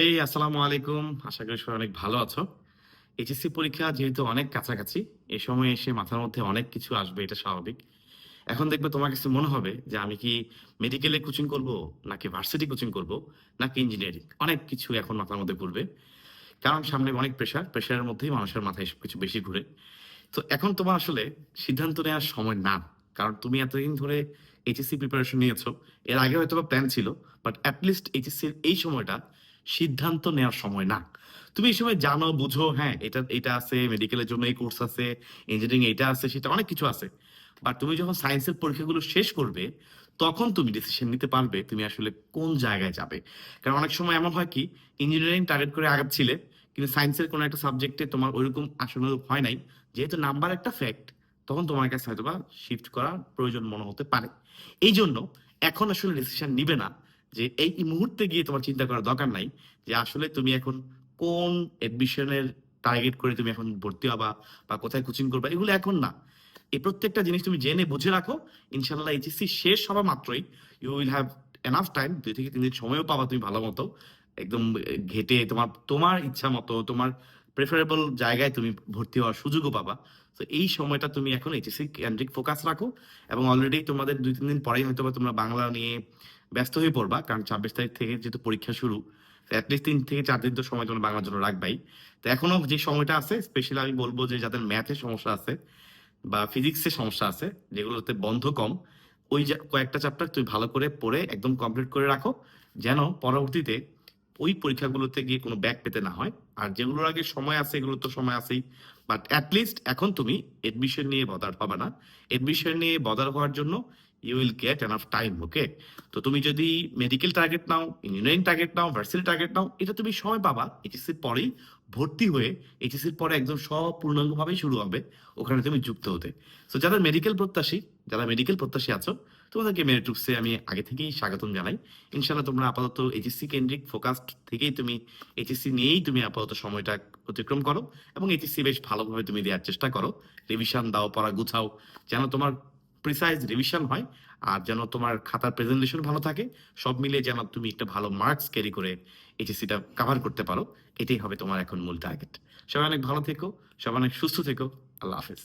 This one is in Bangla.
এই, আসসালামু আলাইকুম। আশা করি সবাই অনেক ভালো আছো। এইচএসসি পরীক্ষা যেহেতু অনেক কাছাকাছি এই সময় এসে মাথার মধ্যে অনেক কিছু আসবে, এটা স্বাভাবিক। এখন দেখবে তোমার কাছে মনে হবে যে আমি কি মেডিকেলে কোচিং করব, নাকি ভার্সিটি কোচিং করব, নাকি ইঞ্জিনিয়ারিং অনেক কিছু এখন মাথার মধ্যে ঘুরবে। কারণ সামনে অনেক প্রেশার প্রেশারের মধ্যেই মানুষের মাথায় সব কিছু বেশি ঘুরে। তো এখন তোমার আসলে সিদ্ধান্ত নেওয়ার সময় না। কারণ তুমি এতদিন ধরে এইচএসসি প্রিপারেশন নিয়েছো। এর আগে হয়তো প্ল্যান ছিল বাট অ্যাটলিস্ট এইচএসসির এই সময়টা সিদ্ধান্ত নেওয়ার সময় না। তুমি এই সময় জানো, বুঝো হ্যাঁ এটা এটা আছে মেডিকেলের জন্য এই কোর্স আছে ইঞ্জিনিয়ারিং এটা আছে, সেটা অনেক কিছু আছে। বাট তুমি যখন সায়েন্সের পরীক্ষাগুলো শেষ করবে, তখন তুমি ডিসিশন নিতে পারবে তুমি আসলে কোন জায়গায় যাবে। কারণ অনেক সময় এমন হয় কি ইঞ্জিনিয়ারিং টার্গেট করে আগাচ্ছিলে, কিন্তু সায়েন্সের কোনো একটা সাবজেক্টে তোমার ওইরকম আসলে হয় নাই। যেহেতু নাম্বার একটা ফ্যাক্ট তখন তোমার কাছে হয়তো বা শিফট করার প্রয়োজন মনে হতে পারে। এই জন্য এখন আসলে ডিসিশন নিবে না। যে এই মুহূর্তে গিয়ে তোমার চিন্তা করার দরকার নাই যে আসলে তুমি এখন কোন এডমিশনের টার্গেট করে তুমি এখন ভর্তি হবা বা কোথায় কোচিং করবা, এগুলো এখন না। এই প্রত্যেকটা জিনিস তুমি জেনে বুঝে রাখো ইনশাল্লাহ এইচএসসি শেষ হওয়া মাত্রই you will have enough time দুই থেকে তিন দিন সময়ও পাবা তুমি ভালো মতো। একদম ঘেটে তোমার তোমার ইচ্ছা মতো, তোমার প্রেফারেবল জায়গায় তুমি ভর্তি হওয়ার সুযোগও পাবা। তো এই সময়টা তুমি এখন এইচএসসি কেন্দ্রিক ফোকাস রাখো এবং অলরেডি তোমাদের দুই তিন দিন পরেই হয়তো বা তোমরা বাংলা নিয়ে ব্যস্ত হয়ে পড়বা, কারণ ছাব্বিশ তারিখ থেকে যেহেতু পরীক্ষা শুরু অ্যাটলিস্ট তিন থেকে চার দিন তো সময় তোমার বাংলার জন্য রাখবাই। তো এখনও যে সময়টা আছে স্পেশালি আমি বলব যে যাদের ম্যাথের সমস্যা আছে বা ফিজিক্সের সমস্যা আছে, যেগুলোতে বন্ধ কম, ওই কয়েকটা চ্যাপ্টার তুমি ভালো করে পড়ে একদম কমপ্লিট করে রাখো, যেন পরবর্তীতে ওই পরীক্ষাগুলোতে গিয়ে কোনো ব্যাক পেতে না হয়। আর যেগুলোর আগে সময় আছে, এগুলো তো সময় আছেই। বাট অ্যাটলিস্ট এখন তুমি এডমিশন নিয়ে বদার হবে না। এডমিশন নিয়ে বদার হওয়ার জন্য you will get enough time okay তো তুমি যদি মেডিকেল টার্গেট নাও ইঞ্জিনিয়ারিং টার্গেট নাও ভার্সিটি টার্গেট নাও, এটা তুমি সময় পাবা এইচএসসির পরেই ভর্তি হয়ে এইচএসসির পরে একদম সব পূর্ণাঙ্গভাবেই শুরু হবে। ওখানে তুমি যুক্ত হতে। তো যারা মেডিকেল প্রত্যাশী, যারা মেডিকেল প্রত্যাশী আছো তোমাদেরকে মেরিটুক্সে আমি আগে থেকেই স্বাগতম জানাই। ইনশাল্লাহ তোমরা আপাতত এইচএসসি কেন্দ্রিক ফোকাসড থেকেই তুমি এইচএসসি নিয়েই তুমি আপাতত সময়টা অতিক্রম করো এবং এইচএসসি বেশ ভালোভাবে তুমি দেওয়ার চেষ্টা করো। রিভিশন দাও, পড়া গুছাও, যেন তোমার প্রিসাইজ রিভিশন হয় আর যেন তোমার খাতার প্রেজেন্টেশন ভালো থাকে। সব মিলিয়ে যেন তুমি একটা ভালো মার্কস ক্যারি করে এইচএসসিটা কাভার করতে পারো। এটাই হবে তোমার এখন মূল টার্গেট সবাই অনেক ভালো থেকো, সবাই অনেক সুস্থ থেকো। আল্লাহ হাফেজ।